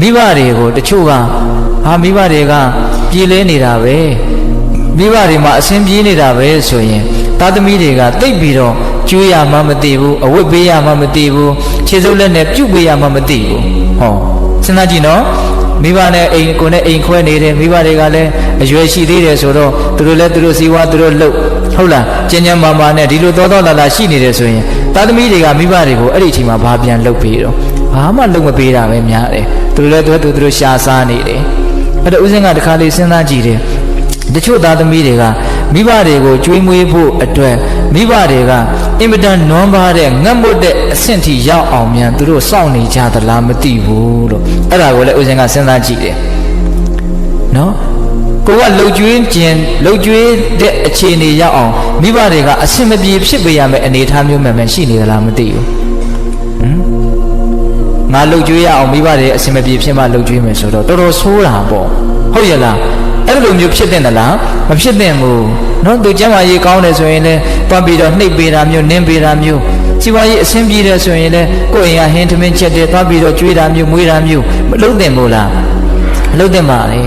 မိဘတွေကိုတချို့ကဟာမိဘတွေကပြေးလဲနေတာပဲမိဘတွေမှာအဆင်ပြေးနေတာပဲဆိုရင်သားသမီးတွေကတိတ်ပြီးတော့ကျွေးရမှမသိဘူးအဝတ်ပေးရမှမသိဘူးခြေစုပ်လက်နဲ့ပြုတ်ပေးရမှမသိဘူးဟောစဉ်းစားကြည့်နော်မိဘနဲ့အိမ်ကိုနဲ့အိမ်ခွဲနေတယ်မိဘတွေကလည်းအရွယ်ရှိသေးတယ်ဆိုတော့သူတို့လည်းသူတို့စီဝါသူတို့လှုပ်ဟုတ်လားကျဉ်းကျဉ်းမာမာနဲ့ဒီလိုသောသောလာလာရှိနေတယ်ဆိုရင်သားသမီးတွေကမိဘတွေကိုအဲ့ဒီအချိန်မှာဘာပြန်လှုပ်ပေးတော့ ဘာမှလှုပ်မပေးတာပဲများတယ်သူတို့လည်းသူတို့သူတို့ရှာစားနေတယ်အဲ့တော့ဦးစင်းကတခါလေးစဉ်းစားကြည့်တယ်တချို့သားသမီးတွေကမိဘတွေကိုကျွေးမွေးဖို့အတွက်မိဘတွေကအင်မတန်နွမ်းပါတဲ့ငတ်မွတ်တဲ့အဆင့်ထိရောက်အောင်မြန်သူတို့စောင့်နေကြသလားမသိဘူးလို့အဲ့ဒါကိုလည်းဦးစင်းကစဉ်းစားကြည့်တယ်နော်ကိုကလှုပ်ကြွေးခြင်းလှုပ်ကြွေးတဲ့အခြေအနေရောက်အောင်မိဘတွေကအဆင်မပြေဖြစ်ပေးရမယ့်အနေအထားမျိုးမှန်မှန်ရှိနေသလားမသိဘူးဟမ် ငါလှုပ်ကြွေးရအောင်မိဘတွေအဆင်မပြေဖြစ်မှလှုပ်ကြွေးမယ်ဆိုတော့တော်တော်ဆိုးတာပေါ့ဟုတ်ရဲ့လားအဲ့လိုမျိုးဖြစ်တဲ့သလားမဖြစ်တဲ့ဘူးနော်သူကျမ်းမာရေးကောင်းတယ်ဆိုရင်လည်းတွားပြီးတော့နှိပ်ပေးတာမျိုးနင်းပေးတာမျိုးစီပွားရေးအဆင်ပြေတယ်ဆိုရင်လည်းကိုယ့်အိမ်ကဟင်းသမင်းချက်တယ်တွားပြီးတော့ကျွေးတာမျိုးမွေးတာမျိုးမလုပ်သင့်ဘူးလားမလုပ်သင့်ပါလေ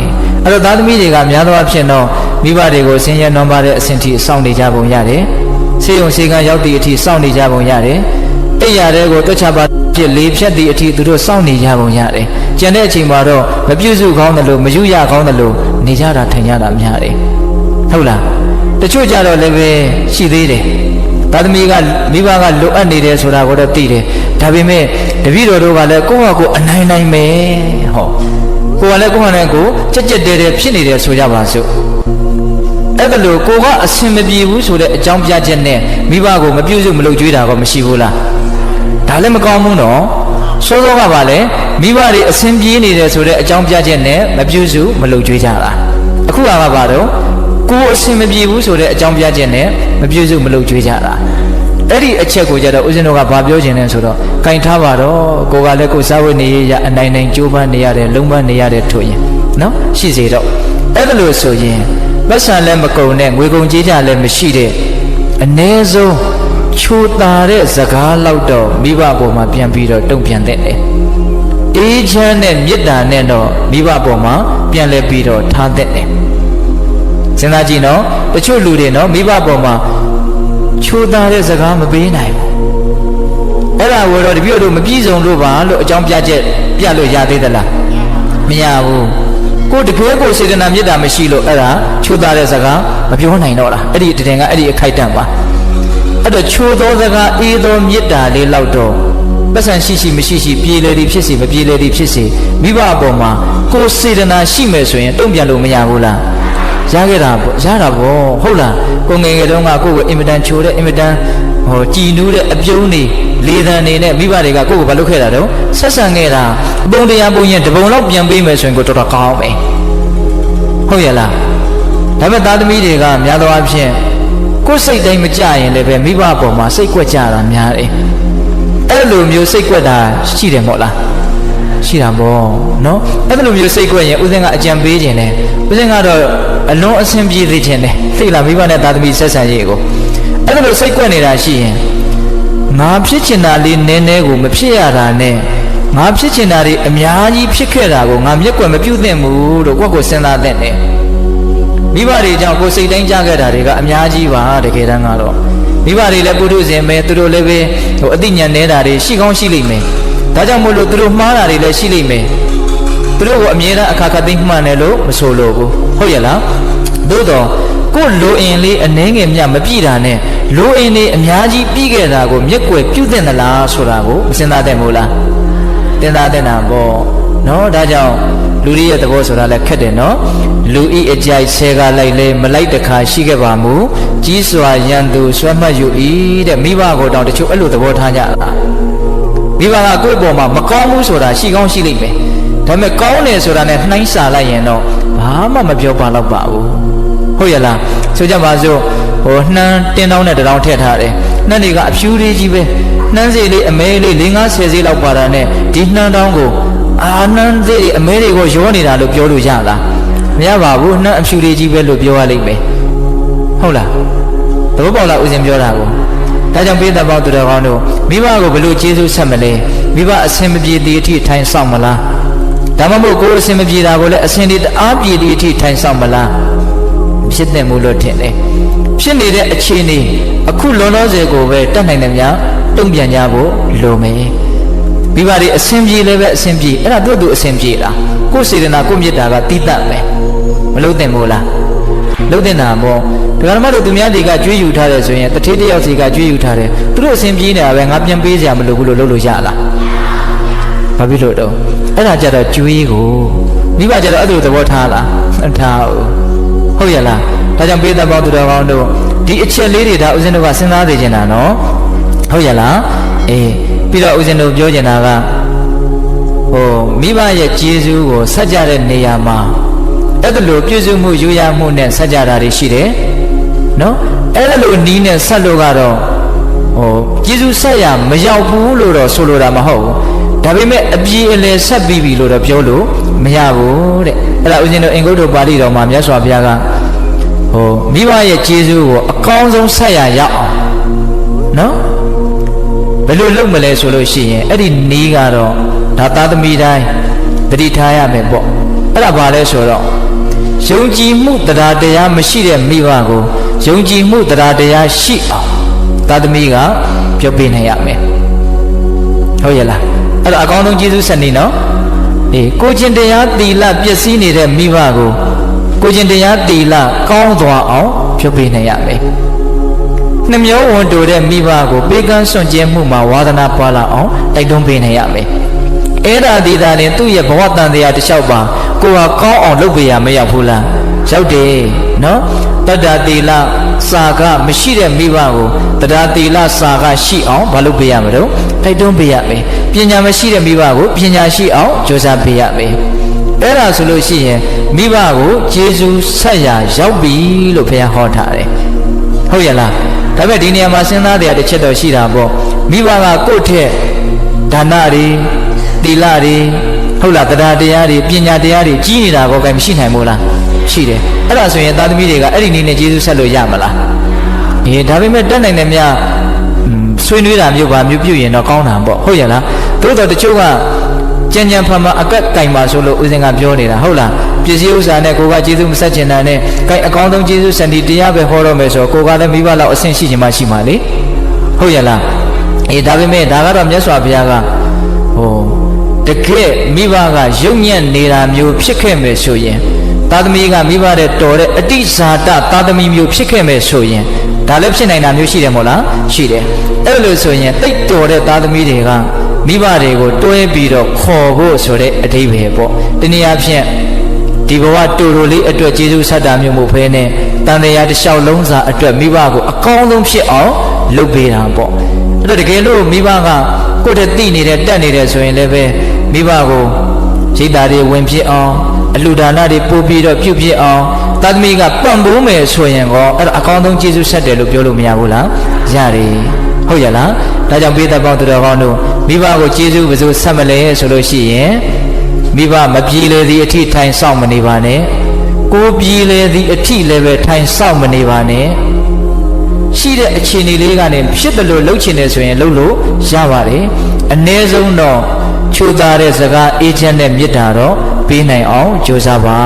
အဲ့တော့သားသမီးတွေကများသောအားဖြင့်တော့မိဘတွေကိုဆင်းရဲနွမ်းပါတဲ့အဆင့်ထိစောင့်နေကြပုံရတယ်ဆေးရုံဆေးကန်းရောက်သည့်အထိစောင့်နေကြပုံရတယ် အိယာတွေကိုတွက်ချပါဖြစ်လေးဖြတ်သည့်အထိသူတို့စောင့်နေကြပုံရတယ်ကျန်တဲ့အချိန်မှာတော့မပြုစုကောင်းတယ်လို့မယူရကောင်းတယ်လို့နေကြတာထိုင်ကြတာများတယ်ဟုတ်လားတချို့ကြတော့လည်းပဲရှိသေးတယ်သားသမီးကမိဘကလိုအပ်နေတယ်ဆိုတာကိုတော့သိတယ်ဒါပေမဲ့တပည့်တော်တို့ကလည်းကိုယ့်ဟာကိုယ်အနိုင်နိုင်ပဲဟောကိုယ်ကလည်းကိုယ့်ဟာနဲ့ကိုယ်ကြက်ကြက်တဲတဲဖြစ်နေတယ်ဆိုကြပါစို့အဲ့ဒါလို့ကိုကအဆင်မပြေဘူးဆိုတဲ့အကြောင်းပြချက်နဲ့မိဘကိုမပြုစုမလုပ်ကြွေးတာကမရှိဘူးလား ဒါလည်းမကောင်းဘူးနော်စောစောကပါလေမိဘတွေအဆင်ပြေနေတယ်ဆိုတဲ့အကြောင်းပြချက်နဲ့မပြုစုမလုပ်ကြွေးကြတာအခုကပါတော့ကိုအဆင်မပြေဘူးဆိုတဲ့အကြောင်းပြချက်နဲ့မပြုစုမလုပ်ကြွေးကြတာအဲ့ဒီအချက်ကိုကြတော့ဦးဇင်းတို့ကဘာပြောချင်လဲဆိုတော့ကင်ထားပါတော့ကိုကလည်းကိုစားဝတ်နေရအနိုင်နိုင်ကြိုးပမ်းနေရတယ်လုံးပမ်းနေရတယ်ထို့ရင်နော်ရှိစေတော့အဲ့ဒါလို့ဆိုရင်ပတ်စံလည်းမကုန်နဲ့ငွေကုန်ကြေးကြလည်းမရှိတဲ့အ ਨੇ ဆုံး ချိုတာတဲ့စကားလောက်တော့မိဘပေါ်မှာပြန်ပြီးတော့တုံ့ပြန်တဲ့တယ်အေးချမ်းတဲ့မေတ္တာနဲ့တော့မိဘပေါ်မှာပြန်လဲပြီးတော့ထားတဲ့တယ်စဉ်းစားကြည့်နော်တချို့လူတွေနော်မိဘပေါ်မှာချိုတာတဲ့စကားမပေးနိုင်ဘူးအဲ့ဒါကိုတော့တပြည့်တို့မပြည့်စုံလို့ပါလို့အကြောင်းပြချက်ပြလို့ရသေးသလားမရဘူးကိုတကယ်ကိုစေတနာမေတ္တာမရှိလို့အဲ့ဒါချိုတာတဲ့စကားမပြောနိုင်တော့လားအဲ့ဒီတည်ငါအဲ့ဒီအခိုက်တန့်ပါ အဲ့တော့ချိုသောစကားအေးသောမေတ္တာလေးလောက်တော့ပတ်စံရှိရှိမရှိရှိပြေလေသည်ဖြစ်စီမပြေလေသည်ဖြစ်စီမိဘအပေါ်မှာကိုယ်စေတနာရှိမယ်ဆိုရင်တုံ့ပြန်လို့မရဘူးလားရခဲ့တာပေါ့ရတာပေါ့ဟုတ်လားကိုငယ်ငယ်တုန်းကကိုယ့်ကိုအင်မတန်ချိုတဲ့အင်မတန်ဟောကြည်နူးတဲ့အပြုံးနေလေသံနေနဲ့မိဘတွေကကိုယ့်ကိုဘာလုပ်ခဲ့တာတော့ဆက်ဆံခဲ့တာအပုံတရားပုံရင်တပုံလောက်ပြန်ပေးမယ်ဆိုရင်ကိုတော်တော်ကောင်းမယ်ဟုတ်ရဲ့လားဒါပေမဲ့သားသမီးတွေကများသောအားဖြင့် ကိုယ်စိတ်တိုင်းမကြရင်လည်းပဲမိဘအပေါ်မှာစိတ်ကွက်ကြတာများတယ်အဲ့လိုမျိုးစိတ်ကွက်တာရှိတယ်မို့လားရှိတာပေါ့နော်အဲ့လိုမျိုးစိတ်ကွက်ရင်ဦးစင်းကအကြံပေးခြင်းတယ်ဦးစင်းကတော့အလွန်အဆင်ပြေသေးခြင်းတယ်သိလားမိဘနဲ့သားသမီးဆက်ဆံရေးကိုအဲ့လိုစိတ်ကွက်နေတာရှိရင်ငါဖြစ်ချင်တာလေးနည်းနည်းကိုမဖြစ်ရတာနဲ့ငါဖြစ်ချင်တာတွေအများကြီးဖြစ်ခဲ့တာကိုငါမျက်ကွယ်မပြုတ်သင့်ဘူးလို့ကိုယ့်ကိုစဉ်းစားသင့်တယ် မိဘတွေကြောင့်ကိုယ်စိတ်တိုင်းကြခဲ့တာတွေကအများကြီးပါတကယ်တမ်းကတော့မိဘတွေလည်းပုထုဇဉ်ပဲသူတို့လည်းပဲဟိုအသိဉာဏ်နေတာတွေရှိကောင်းရှိလိမ့်မယ်ဒါကြောင့်မို့လို့သူတို့မှားတာတွေလည်းရှိလိမ့်မယ်သူတို့ကိုအမြဲတမ်းအခါခါသိမှန်တယ်လို့မဆိုလို့ဘူးဟုတ်ရဲ့လားသို့တော့ကိုယ်လိုအင်လေးအနှဲငယ်မြမပြည့်တာနဲ့လိုအင်လေးအများကြီးပြီးခဲ့တာကိုမျက်ကွယ်ပြုတ်တဲ့သလားဆိုတာကိုမစဉ်းစားတဲ့မို့လားတင်သားတဲ့နာပေါ့ နော်ဒါကြောင့်လူတွေရဲ့သဘောဆိုတာလည်းခက်တယ်နော်လူဤအကြိုက်ဆဲကလိုက်လဲမလိုက်တခါရှိခဲ့ပါမူကြီးစွာရန်သူဆွဲမှတ်ယူ၏တဲ့မိဘကိုတောင်တချို့အဲ့လိုသဘောထားကြတာမိဘကကိုယ့်အပေါ်မှာမကောင်းဘူးဆိုတာရှိကောင်းရှိလိမ့်မယ်ဒါပေမဲ့ကောင်းတယ်ဆိုတာနဲ့နှိုင်းစာလိုက်ရင်တော့ဘာမှမပြောပါတော့ပါဘူးဟုတ်ရဲ့လားဆိုကြပါစို့ဟိုနှမ်းတင်းတောင်းနဲ့တတောင်းထည့်ထားတယ်နှမ်းတွေကအဖြူလေးကြီးပဲနှမ်းစီလေးအမဲလေး၄50စီလောက်ပါတာနဲ့ဒီနှမ်းတောင်းကို အာနှမ်းစီအမဲတွေကိုရောနေတာလို့ပြောလို့ရလားမရပါဘူးနှမ်းအဖြူလေးကြီးပဲလို့ပြောရလိမ့်မယ်ဟုတ်လားသဘောပေါက်လားဦးဇင်ပြောတာကိုဒါကြောင့်ပေးတဲ့ပေါင်းသူတော်ကောင်းတို့မိဘကိုဘယ်လိုကျေးဇူးဆက်မလဲမိဘအဆင်မပြေသေးအထိထိုင်ဆောင်မလားဒါမှမဟုတ်ကိုယ်အစင်မပြေတာကိုလည်းအစင်ဒီတအားပြေသည့်အထိထိုင်ဆောင်မလားဖြစ်တဲ့မှုလို့ထင်တယ်ဖြစ်နေတဲ့အခြေအနေအခုလုံးလုံးစေကိုပဲတတ်နိုင်တယ်များတုံ့ပြန်ကြဖို့လိုမယ် မိဘတွေအစင်ပြေလည်းပဲအစင်ပြေအဲ့ဒါတို့သူအစင်ပြေလားကိုယ်စေတနာကိုယ်မေတ္တာကတိတတ်ပဲမလို့တင်မို့လားလုံးတင်တာပေါ့ဒကာမတို့သူများတွေကကြွေးယူထားတယ်ဆိုရင်တထေးတယောက်စီကကြွေးယူထားတယ်သူတို့အစင်ပြေးနေတာပဲငါပြန်ပေးစရာမလိုဘူးလို့လုပ်လို့ရလားဘာဖြစ်လို့တော့အဲ့ဒါကြတော့ကြွေးကိုမိဘကြတော့အဲ့လိုသဘောထားလားမထားဘူးဟုတ်ရဲ့လားဒါကြောင့်ပေးတဲ့ပေါင်းသူတော်ကောင်းတို့ဒီအချက်လေးတွေဒါဦးဇင်းတို့ကစဉ်းစားနေကြတာနော်ဟုတ်ရဲ့လားအေး ပြီးတော့ဦးဇင်းတို့ပြောချင်တာကဟိုမိဘရဲ့ကျေးဇူးကိုဆက်ကြတဲ့နေရာမှာအဲ့ဒါလိုပြည့်စုံမှုယူရမှုနဲ့ဆက်ကြတာတွေရှိတယ်နော်အဲ့ဒါလိုနီးနဲ့ဆက်လို့ကတော့ဟိုကျေးဇူးဆက်ရမရောက်ဘူးလို့တော့ဆိုလိုတာမဟုတ်ဘူးဒါပေမဲ့အပြည့်အလယ်ဆက်ပြီးပြီလို့တော့ပြောလို့မရဘူးတဲ့အဲ့ဒါဦးဇင်းတို့အင်္ဂုတ္တပါဠိတော်မှာမြတ်စွာဘုရားကဟိုမိဘရဲ့ကျေးဇူးကိုအကောင်းဆုံးဆက်ရရအောင်နော် ဘယ်လိုလုပ်မလဲဆိုလို့ရှိရင်အဲ့ဒီနီးကတော့ဒါသားသမီးတိုင်းတတိထားရမယ်ပေါ့အဲ့ဒါဘာလဲဆိုတော့ယုံကြည်မှုတရားတရားမရှိတဲ့မိဘကိုယုံကြည်မှုတရားတရားရှိအောင်သားသမီးကပြောပြနေရမယ်ဟုတ်ရဲ့လားအဲ့ဒါအကောင်းဆုံးကျေးဇူးဆက်နေနော်အေးကိုချင်းတရားတီလပျက်စီးနေတဲ့မိဘကိုကိုချင်းတရားတီလကောင်းသွားအောင်ပြောပြနေရမယ် နှမျောဝန်တိုတဲ့မိဘကိုပေးကမ်းစွန့်ကြဲမှုမှာဝါသနာပွားလာအောင်တိုက်တွန်းပေးနေရမယ်အဲ့ဒါဒီသာရင်သူ့ရဲ့ဘဝတန်တရားတစ်လျှောက်ပါကိုဟာကောင်းအောင်လုပ်ပေးရမရောက်ဘူးလားရောက်တယ်နော်တတ္တတိလစာကမရှိတဲ့မိဘကိုတတ္တတိလစာကရှိအောင်မလုပ်ပေးရမလို့တိုက်တွန်းပေးရမယ်ပညာမရှိတဲ့မိဘကိုပညာရှိအောင်ကြိုးစားပေးရမယ်အဲ့ဒါဆိုလို့ရှိရင်မိဘကိုကျေးဇူးဆက်ရရောက်ပြီလို့ဘုရားဟောထားတယ် ဟုတ်ရဲ့လားဒါပေမဲ့ဒီနေရာမှာစဉ်းစားတဲ့အတစ်ချက်တော့ရှိတာပေါ့မိဘကကိုယ့်ထက်ဒါနတွေသီလတွေဟုတ်လားတရားတရားတွေပညာတရားတွေကြီးနေတာကောကဲမရှိနိုင်ဘူးလားရှိတယ်အဲ့ဒါဆိုရင်သားသမီးတွေကအဲ့ဒီနည်းနဲ့ကျေးဇူးဆက်လို့ရမလားအေးဒါပေမဲ့တက်နိုင်တယ်များဆွေးနွေးတာမျိုးပါမျိုးပြုရင်တော့ကောင်းတာပေါ့ဟုတ်ရဲ့လားသို့တော့တချို့က ကြံကြံဖန်ဖန်အကက်ကင်ပါဆိုလို့ဦးဇင်ကပြောနေတာဟုတ်လားပစ္စည်းဥစ္စာနဲ့ကိုကကျေးဇူးမဆက်ချင်တာနဲ့ကင်အကောင်းဆုံးကျေးဇူးစံဒီတရားပဲဟောတော့မယ်ဆိုတော့ကိုကလည်းမိဘလောက်အဆင့်ရှိချင်မှရှိမှာလေဟုတ်ရဲ့လားအေးဒါပေမဲ့ဒါကတော့မြတ်စွာဘုရားကဟိုတကယ်မိဘကယုံညံ့နေတာမျိုးဖြစ်ခဲ့မယ်ဆိုရင်သားသမီးကမိဘတဲ့တော်တဲ့အတိဇာတသားသမီးမျိုးဖြစ်ခဲ့မယ်ဆိုရင်ဒါလည်းဖြစ်နိုင်တာမျိုးရှိတယ်မို့လားရှိတယ်အဲ့လိုဆိုရင်တိတ်တော်တဲ့သားသမီးတွေက မိဘတွေကိုတွဲပြီးတော့ခေါ်ဖို့ဆိုတဲ့အဓိပ္ပာယ်ပေါ့တနည်းအားဖြင့်ဒီဘဝတူတူလေးအတွက်ကျေးဇူးဆက်တာမျိုးမဟုတ်ဘဲနဲ့တန်တရားတစ်လျှောက်လုံးစာအတွက်မိဘကိုအကောင်းဆုံးဖြစ်အောင်လုပ်ပေးတာပေါ့အဲ့တော့တကယ်လို့မိဘကကိုယ့်တည်းတည်နေတဲ့တက်နေတဲ့ဆိုရင်လည်းပဲမိဘကိုရိတ်တာတွေဝင်ဖြစ်အောင်အလှဒါနတွေပို့ပြီးတော့ပြုဖြစ်အောင်သာသမီကပံ့ပိုးမယ်ဆိုရင်ကောအဲ့ဒါအကောင်းဆုံးကျေးဇူးဆက်တယ်လို့ပြောလို့မရဘူးလားရတယ် ဟုတ်ရလားဒါကြောင့်ပေးသက်ပေါင်းသူတော်ကောင်းတို့မိဘကိုကျေးဇူးဘယ်လိုဆက်မလဲဆိုလို့ရှိရင်မိဘမပြေလေသည့်အထိထိုင်ဆောင်မနေပါနဲ့ကိုပြေလေသည့်အထိလည်းပဲထိုင်ဆောင်မနေပါနဲ့ရှိတဲ့အခြေအနေလေးကနေဖြစ်တယ်လို့လှုပ်ချင်တယ်ဆိုရင်လှုပ်လို့ရပါတယ်အ ਨੇ ဆုံးတော့ချိုးသားတဲ့စကားအေးချမ်းတဲ့မေတ္တာတော့ပေးနိုင်အောင်ကြိုးစားပါ